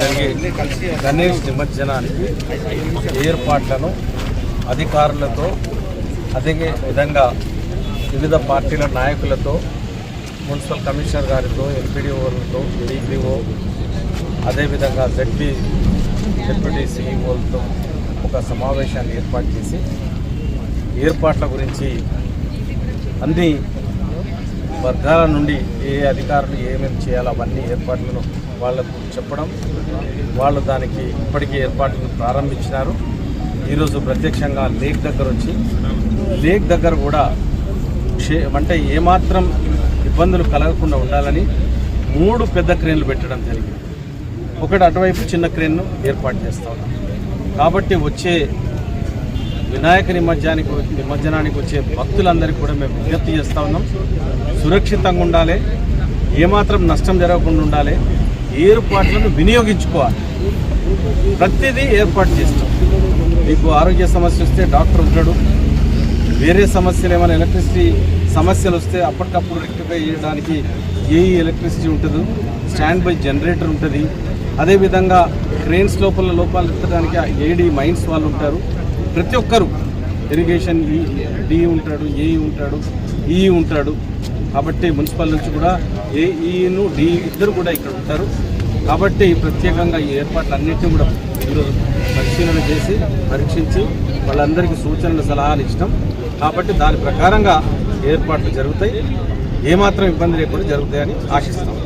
జరిగే గణేష్ నిమజ్జనానికి ఏర్పాట్లను అధికారులతో అదే విధంగా వివిధ పార్టీల నాయకులతో మున్సిపల్ కమిషనర్ గారితో ఎంపీడీఓలతో డిపిఓ అదేవిధంగా జడ్పీ డిప్యూటీ సీఈఓలతో ఒక సమావేశాన్ని ఏర్పాటు చేసి ఏర్పాట్ల గురించి అన్ని వర్గాల నుండి ఏ అధికారులు ఏమేమి చేయాలో అవన్నీ ఏర్పాట్లను వాళ్ళకు చెప్పడం వాళ్ళు దానికి ఇప్పటికీ ఏర్పాట్లను ప్రారంభించినారు. ఈరోజు ప్రత్యక్షంగా లేక్ దగ్గర వచ్చి లేక్ దగ్గర కూడా అంటే ఏమాత్రం ఇబ్బందులు కలగకుండా ఉండాలని మూడు పెద్ద క్రేన్లు పెట్టడం జరిగింది. ఒకటి అటువైపు చిన్న క్రేన్ను ఏర్పాటు చేస్తా ఉన్నాం. కాబట్టి వచ్చే వినాయక నిమజ్జానికి నిమజ్జనానికి వచ్చే భక్తులందరికీ కూడా మేము విజ్ఞప్తి చేస్తూ ఉన్నాం. సురక్షితంగా ఉండాలి. ఏమాత్రం నష్టం జరగకుండా ఉండాలి. ఏర్పాట్లను వినియోగించుకోవాలి. ప్రతిదీ ఏర్పాటు చేస్తాం. మీకు ఆరోగ్య సమస్య వస్తే డాక్టర్ ఉంటాడు. వేరే సమస్యలు ఏమైనా ఎలక్ట్రిసిటీ సమస్యలు వస్తే అప్పటికప్పుడు రెక్టిఫై చేయడానికి ఏ ఎలక్ట్రిసిటీ ఉంటుంది స్టాండ్ బై జనరేటర్ ఉంటుంది. అదేవిధంగా క్రెయిన్స్ లోపల లోపాలు ఎత్తడానికి ఏడీ మైన్స్ వాళ్ళు ఉంటారు. ప్రతి ఒక్కరు ఇరిగేషన్ ఈ డి ఉంటాడు ఏఈ ఉంటాడు ఈ ఉంటాడు. కాబట్టి మున్సిపల్ నుంచి కూడా ఏఈను e డి ఇద్దరు కూడా ఇక్కడ ఉంటారు. కాబట్టి ప్రత్యేకంగా ఈ ఏర్పాట్లు అన్నింటినీ కూడా ఈరోజు పరిశీలన చేసి పరీక్షించి వాళ్ళందరికీ సూచనలు సలహాలు ఇష్టం. కాబట్టి దాని ప్రకారంగా ఏర్పాట్లు జరుగుతాయి. ఏమాత్రం ఇబ్బంది లేకుండా జరుగుతాయని ఆశిస్తాం.